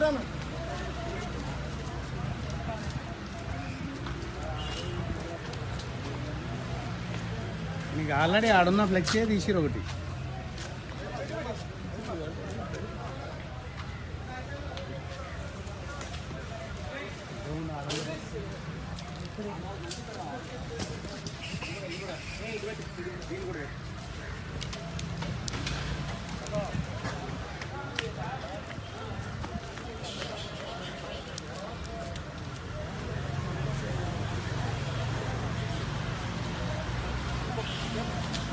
రా నీకు ఆల్రెడీ ఆడున్న ఫ్లెక్సే తీసిరు ఒకటి. Yep.